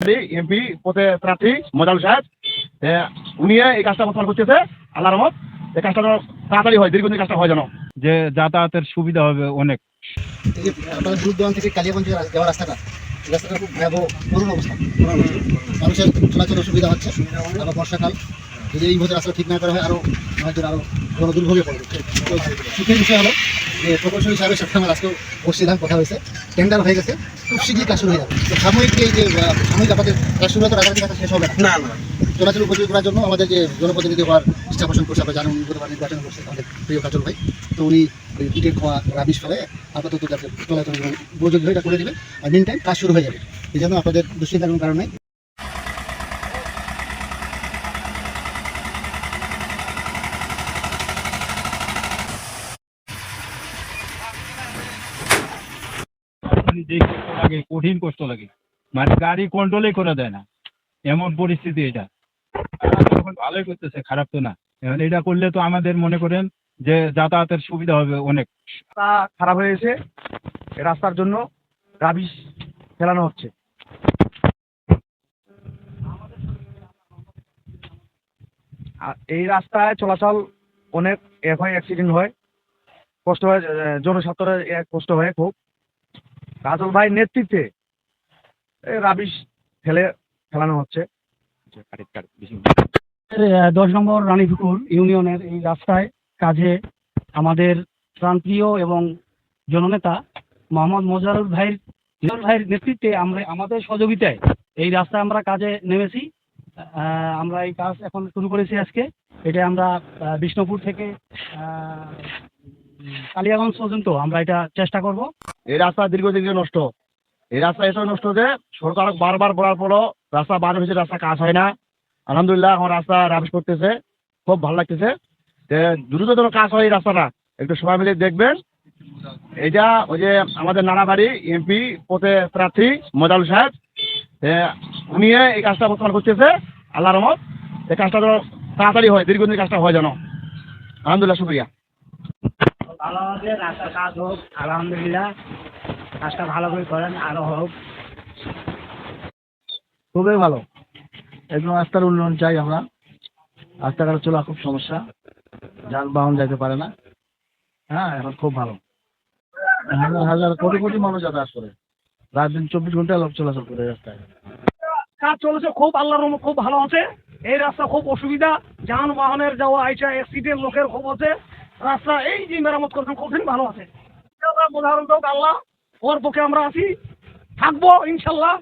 MP পথে প্রার্থী মজাল সাহেব উনি এই কাজটা বর্তমান করতেছে আল্লাহ রহমত এই কাজটা যেন তাড়াতাড়ি হয় দীর্ঘদিন কাজটা হয় যেন। যে যাতায়াতের সুবিধা হবে অনেক। দূর দূরান্ত থেকে কালিয়াগঞ্জ যাওয়ার রাস্তাটা রাস্তাটা খুব ভয়াবহ করুণ অবস্থা। মানুষের চলাচল অসুবিধা হচ্ছে আবার বর্ষাকাল। যদি এই বছর রাস্তা ঠিক না করা হয় আরও হয়তো আরও কোনো দুর্ভোগে পড়বে সুখের বিষয় হলো যে প্রকৌশলী সাহেবের সাথে আমার আজকেও বসছিলাম কথা হয়েছে। টেন্ডার হয়ে গেছে খুব শীঘ্রই কাজ শুরু হয়ে যাবে। তো সাময়িক এই যে সাময়িক আমাদের কাজ শুরু হতে রাজনীতি কাজ শেষ হবে না। না চলাচল উপযোগী করার জন্য আমাদের যে জনপ্রতিনিধি হওয়ার ইচ্ছা পোষণ করছে আমরা জানেন উনি নির্বাচন করছে আমাদের প্রিয় কাজল ভাই। তো উনি ওই ইটের খোয়া রাবিশ ফেলে আপাতত যাতে চলাচল উপযোগী হয়ে এটা করে দেবে। আর মিন টাইম কাজ শুরু হয়ে যাবে। এই জন্য আপনাদের দুশ্চিন্তার কোনো কারণ নেই যে লাগে, কঠিন কষ্ট লাগে মানে গাড়ি কন্ট্রোলই করে দেয় না। এমন পরিস্থিতি এটা। এখন ভালোই করতেছে, খারাপ তো না। এবার এটা করলে তো আমাদের মনে করেন যে যাতায়াতের সুবিধা হবে অনেক। রাস্তা খারাপ হয়েছে রাস্তার জন্য রাবিশ ফেলানো হচ্ছে। আর এই রাস্তায় চলাচল অনেক হয় অ্যাক্সিডেন্ট হয়। কষ্ট হয় এক কষ্ট হয় খুব। কাজল ভাই নেতৃত্বে রাবিশ ফেলে ফেলানো হচ্ছে। দশ নম্বর রানীপুকুর ইউনিয়নের এই রাস্তায় কাজে আমাদের প্রাণপ্রিয় এবং জননেতা মোহাম্মদ মোজারুল ভাইয়ের মোজারুল ভাইয়ের নেতৃত্বে আমরা, আমাদের সহযোগিতায় এই রাস্তায় আমরা কাজে নেমেছি। আমরা এই কাজ এখন শুরু করেছি আজকে। এটা আমরা বিষ্ণুপুর থেকে কালিয়াগঞ্জ পর্যন্ত। আমরা এটা চেষ্টা করব। এই রাস্তা দীর্ঘদিন ধরে নষ্ট। এই রাস্তা এসব নষ্ট যে সরকার বারবার বলার পরও রাস্তা বার হয়েছে, রাস্তা কাজ হয় না। আলহামদুলিল্লাহ এখন রাস্তা রাবিশ করতেছে। খুব ভালো লাগতেছে। দ্রুত যেন কাজ হয় এই রাস্তাটা। একটু সবাই মিলে দেখবেন। এটা ওই যে আমাদের নানাবাড়ি, এমপি পদে প্রার্থী, মজাল সাহেব। উনি এই কাজটা বর্তমান করতেছে। আল্লাহ রহমত। এই কাজটা যেন তাড়াতাড়ি হয়, দীর্ঘদিন কাজটা হয় যেন। আলহামদুলিল্লাহ, শুক্রিয়া। ভালো হবে রাস্তার কাজ হোক আলহামদুলিল্লাহ। কাজটা ভালো করে করেন আরও হোক। খুবই ভালো। একদম রাস্তার উন্নয়ন চাই আমরা। রাস্তাঘাটে চলা খুব সমস্যা। যানবাহন যাইতে পারে না। হ্যাঁ এখন খুব ভালো। হাজার হাজার কোটি কোটি মানুষ যাতায়াত করে। রাত দিন চব্বিশ ঘণ্টা লোক চলাচল করে রাস্তায়। কাজ চলেছে খুব আল্লাহর খুব ভালো আছে। এই রাস্তা খুব অসুবিধা। যানবাহনের যাওয়া আইসা অ্যাক্সিডেন্ট লোকের খুব আছে। রাস্তা, এই যে মেরামত করছেন, কঠিন ভালো আছে। উদাহরণ হোক আল্লাহ, ওর পক্ষে আমরা আছি, থাকব, ইনশাল্লাহ।